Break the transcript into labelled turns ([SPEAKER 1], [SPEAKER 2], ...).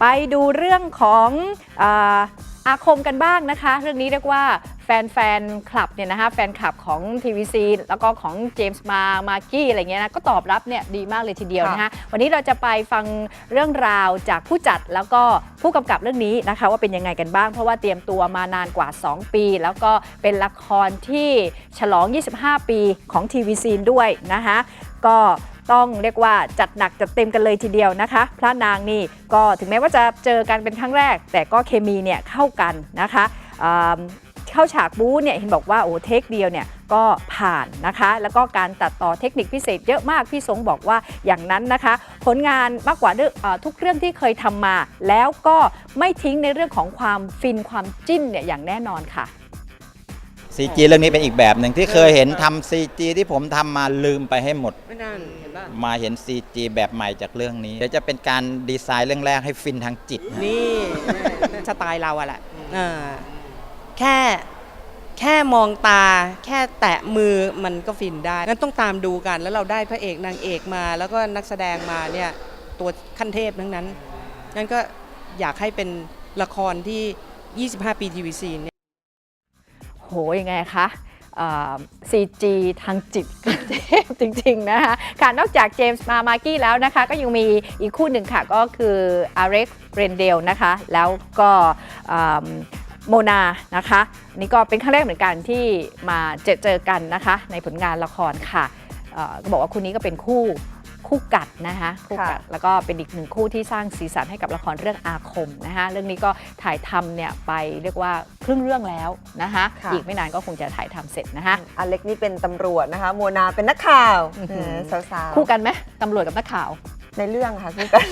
[SPEAKER 1] ไปดูเรื่องของออาคมกันบ้างนะคะ เรื่องนี้เรียกว่า แฟนแฟนคลับเนี่ยนะคะแฟนคลับของ TVC แล้วก็ของเจมส์มามาร์กี้อะไรเงี้ยนะก็ตอบรับเนี่ยดีมากเลยทีเดียวนะคะวันนี้เราจะไปฟังเรื่องราวจากผู้จัดแล้วก็ผู้กำกับเรื่องนี้นะคะว่าเป็นยังไงกันบ้าง เพราะว่าเตรียมตัวมานานกว่า 2 ปี แล้วก็เป็นละครที่ฉลอง 25 ปีของ TVC ด้วยนะคะก็ต้องเรียกว่าจัดหนักจัดเต็มกันเลยทีเดียวนะคะ พระนางนี่ก็ถึงแม้ว่าจะเจอกันเป็นครั้งแรก แต่ก็เคมีเนี่ยเข้ากันนะคะอ่า เข้าฉากบู๊เนี่ยเห็นบอกว่าโอ้เทคเดียวเนี่ยก็ผ่านนะคะ แล้วก็การตัดต่อเทคนิคพิเศษเยอะมาก พี่สงบอกว่าอย่างนั้นนะคะ ผลงานมากกว่าเรื่องเออทุกเรื่องที่เคยทำมา แล้วก็ไม่ทิ้งในเรื่องของความฟินความจิ้นเนี่ยอย่างแน่นอนค่ะ
[SPEAKER 2] CG เรื่องนี้เป็นอีกแบบหนึ่งที่เคยเห็นทำ CG ที่ผมทำมาลืมไปให้หมด
[SPEAKER 3] ไม่นั่นเห็นป่ะ
[SPEAKER 2] มาเห็น CG แบบใหม่จากเรื่องนี้เดี๋ยวจะเป็นการดีไซน์เรื่องแรกให้ฟินทางจิตนะ
[SPEAKER 3] นี่สไตล์เราอะแหละอ่า แค่แค่มองตา แค่แตะมือมันก็ฟินได้งั้นต้องตามดูกัน แล้วเราได้พระเอกนางเอกมา แล้วก็นักแสดงมาเนี่ยตัวขั้นเทพทั้งนั้นงั้นก็อยากให้เป็นละครที่ 25 ปีทีวีซีเนี่ย
[SPEAKER 1] โหยังไงคะซีจีทางจิตเทพจริง ๆ นะคะค่ะนอกจากเจมส์มามากี้แล้วนะคะ ก็ยังมีอีกคู่หนึ่งค่ะ ก็คืออาเร็กเรนเดลนะคะ แล้วก็ โมนานะคะนี่ก็เป็นครั้งแรกเหมือนกันที่มาเจอเจอกันนะคะ ในผลงานละครค่ะเอ่อก็บอกว่าคู่นี้ก็เป็นคู่คู่กัดนะคะคู่กัดแล้วก็เป็นอีกหนึ่งคู่ที่สร้างสีสันให้กับละครเรื่องอาคมนะคะเรื่องนี้ก็ถ่ายทำเนี่ยไปเรียกว่าครึ่งเรื่องแล้วนะคะ
[SPEAKER 4] ค่ะ
[SPEAKER 1] อีกไม่นานก็คงจะถ่ายทำเสร็จนะคะ
[SPEAKER 4] อเล็กนี่เป็นตำรวจนะคะโมนาเป็นนักข่าว
[SPEAKER 1] อื้อหือ
[SPEAKER 4] เออสาวๆ
[SPEAKER 1] คู่กันไหมตำรวจกับนักข่าว
[SPEAKER 4] ในเรื่องค่ะคู่กัน